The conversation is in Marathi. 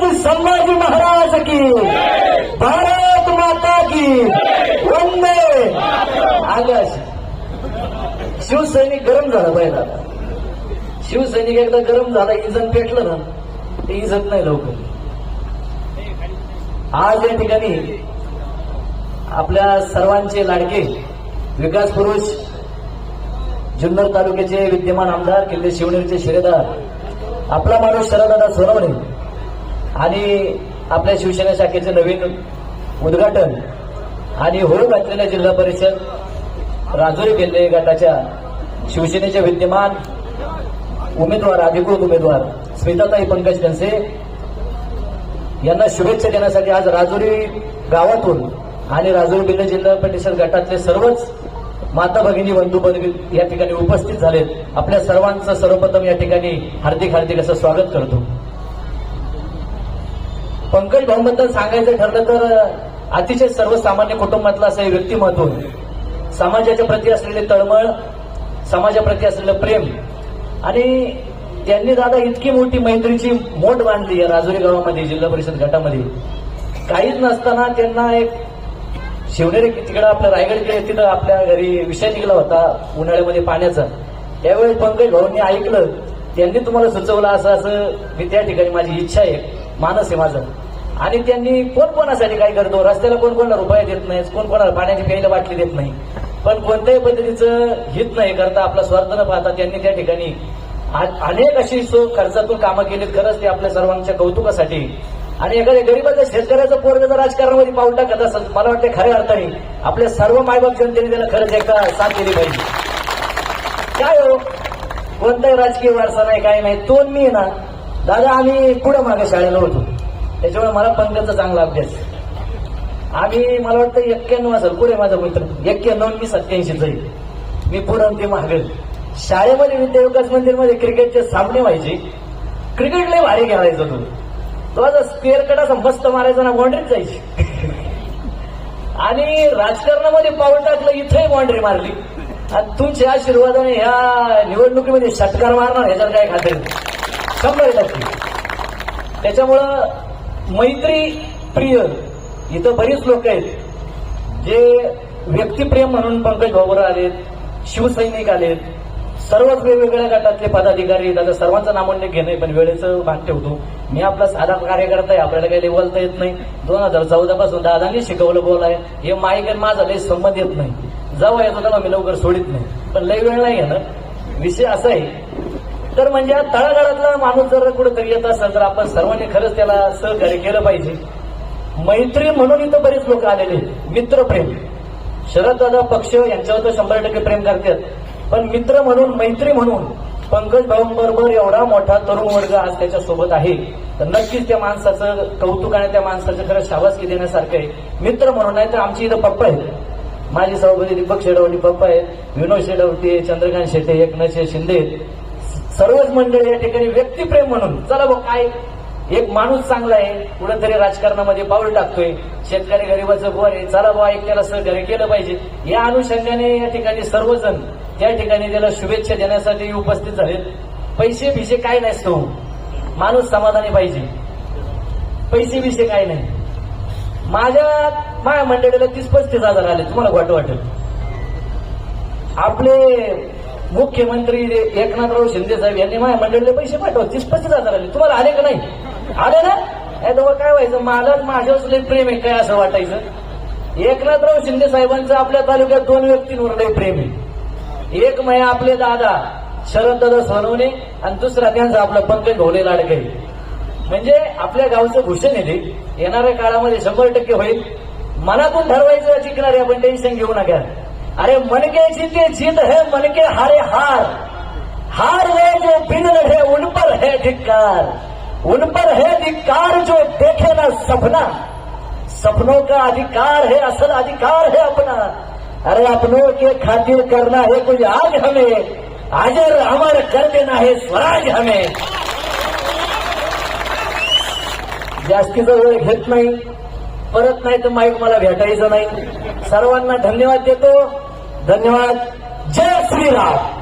छत्रपती संभाजी महाराज की। भारत माता की। वंदे। आकाश शिवसैनिक गरम झाला पहिला शिवसैनिक एकदा गरम झाला इजन पेटलं ना ते इजत नाही लवकर. आज या ठिकाणी आपल्या सर्वांचे लाडके विकास पुरुष जुन्नर तालुक्याचे विद्यमान आमदार किल्ले शिवनेरीचे शिरेदार आपला माणूस शरदादा सोनवणे आणि आपल्या शिवसेना शाखेचे नवीन उद्घाटन आणि होळ घातलेल्या जिल्हा परिषद राजोरी किल्ले गटाच्या शिवसेनेचे विद्यमान उमेदवार अधिकृत उमेदवार स्मिताताई पंकज कनसे यांना शुभेच्छा देण्यासाठी आज राजुरी गावातून आणि राजुरी बिल्ले जिल्हा परिषद गटातले सर्वच माता भगिनी बंधू बनवी या ठिकाणी उपस्थित झालेत. आपल्या सर्वांचं सर्वप्रथम या ठिकाणी हार्दिक हार्दिक असं स्वागत करतो. पंकज भाऊबद्दल सांगायचं ठरलं तर अतिशय सर्वसामान्य कुटुंबातलं असं हे व्यक्तिमत्व. समाजाच्या प्रती असलेले तळमळ समाजाप्रती असलेलं प्रेम. आणि त्यांनी दादा इतकी मोठी मैत्रीची मोठ बांधली आहे राजुरी गावामध्ये जिल्हा परिषद गटामध्ये. काहीच नसताना त्यांना एक शिवनेरी तिकडं आपल्या रायगड तिथं आपल्या घरी विषय निघाला होता उन्हाळ्यामध्ये पाण्याचा. त्यावेळेस पंकज भाऊंनी ऐकलं त्यांनी तुम्हाला सुचवलं असं असं मी त्या ठिकाणी माझी इच्छा आहे. मानस आहे माझं. आणि त्यांनी कोण कोणासाठी काय करतो? रस्त्याला कोण कोणाला रुपये देत नाही कोण कोणाला पाण्याची प्यायला बाटली देत नाही. पण कोणत्याही पद्धतीचं हित नाही करता आपला स्वार्थ न पाहता त्यांनी त्या ठिकाणी अनेक अशी सो खर्चातून कामं केलीत खरंच ते आपल्या सर्वांच्या कौतुकासाठी. आणि एखाद्या गरीबाच्या शेतकऱ्याचं पोरग जर राजकारणामध्ये पाऊल टाकत असेल मला वाटतं खऱ्या अर्थाने आपल्या सर्व मायबाप जनतेने त्याला खरंच एकदा साथ दिली पाहिजे. काय हो? कोणताही राजकीय वारसा नाही काय नाही. तो मी ना दादा आम्ही पुढे मागे शाळेला होतो. त्याच्यामुळे मला पंकजचा चांगला अभ्यास. आम्ही मला वाटतं एक्क्याण्णव असेल. पुढे माझा मित्र? एक्क्याण्णव मी सत्याऐंशी आहे मी पुढं ते मागे शाळेमध्ये विद्या विकास मंदिरमध्ये क्रिकेटचे सामने व्हायचे. क्रिकेट लय भारी खेळायचो तो. तो आता स्पेअर कट असा मस्त मारायचा ना बाउंड्रीत जायची. आणि राजकारणामध्ये पाऊल टाकलं इथंही बाउंड्री मारली. आणि तुमच्या आशीर्वादाने ह्या निवडणुकीमध्ये षटकार मारणार ह्याच्यात काय खात्री शंभर टक्के. त्याच्यामुळं मैत्री प्रिय इथं बरीच लोक आहेत. जे व्यक्तिप्रेम म्हणून पंकज भाऊबर आलेत शिवसैनिक आलेत सर्वच वेगवेगळ्या गटातले पदाधिकारी आता सर्वांचं नामोल्लेख घेणे पण वेळेचं भाग ठेवतो. मी आपला साधा कार्यकर्ता आहे आपल्याला काही बोलता येत नाही. दोन हजार चौदा पासून दादांनी शिकवलं बोलाय हे माईक आणि माझा लय संबंध येत नाही. जाऊ येतो त्याला मी लवकर सोडित नाही. पण लय वेळ नाही घेणार विषय असा आहे तर म्हणजे तळागाळातला माणूस जर कुठेतरी येत असेल तर आपण सर्वांनी खरंच त्याला सहकार्य केलं पाहिजे. मैत्री म्हणून इथं बरेच लोक आलेले मित्रप्रेम. शरददादा पक्ष यांच्यावर तर शंभर टक्के प्रेम करतात. पण मित्र म्हणून मैत्री म्हणून पंकज भाऊंबरोबर एवढा मोठा तरुण वर्ग आज त्याच्या सोबत आहे. तर नक्कीच त्या माणसाचं कौतुक आणि त्या माणसाचं खरं शाबासकी देण्यासारखं आहे. मित्र म्हणून नाही तर आमची इथं पप्पा आहेत. माझे सभापती दीपक शेडवटी पप्पा आहेत. विनोद शेडवटी चंद्रकांत शेट्टे एकनाथ शिंदे सर्वच मंडळी या ठिकाणी व्यक्तिप्रेम म्हणून चला बघ काय एक माणूस चांगला आहे कुठेतरी राजकारणामध्ये पाऊल टाकतोय शेतकरी गरीबाचं बोर आहे चला बा एक त्याला सहकार्य केलं पाहिजे. या अनुषंगाने या ठिकाणी सर्वजण त्या ठिकाणी त्याला शुभेच्छा देण्यासाठी उपस्थित झालेत. पैसे भिसे काय नसतो माणूस समाधानी पाहिजे. पैसे भिसे काय नाही माझ्या माझ्या मंडळीला तीस पस्तीस हजार आले तुम्हाला वाटत वाटेल. आपले मुख्यमंत्री एकनाथराव शिंदे साहेब यांनी माझ्या मंडळीला पैसे पाठवले. तीस पस्तीस हजार आले. तुम्हाला आले का नाही? आले ना? नाही तर काय व्हायचं? मला माझ्यावर लय प्रेम आहे. काय असं वाटायचं? एकनाथराव शिंदे साहेबांचं आपल्या तालुक्यात दोन व्यक्तींवर लय प्रेम आहे. एक म्हणजे आपले दादा शरददादा सोनवणे आणि दुसरा त्यांचा आपला पंकज भोले लाडके. म्हणजे आपल्या गावचं भूषण येते येणाऱ्या काळामध्ये शंभर टक्के होईल. मनातून ठरवायचं जिंकणारे आपण टेन्शन घेऊ नका. अरे मन के जीते जीत है मन के हारे हार। हार वो जो बिन रहे उन पर है धिक्कार। उन पर है धिक्कार जो देखे ना सपना। सपनों का अधिकार है असल अधिकार है अपना। अरे अपनों के खातिर करना है कुछ आज हमें। आज अमर कर देना है स्वराज हमें। जास्तीचा वेळ घेत नाही परत नाही तर माईक मला भेटायचं नाही. सर्वांना धन्यवाद देतो. धन्यवाद. जय श्रीराम.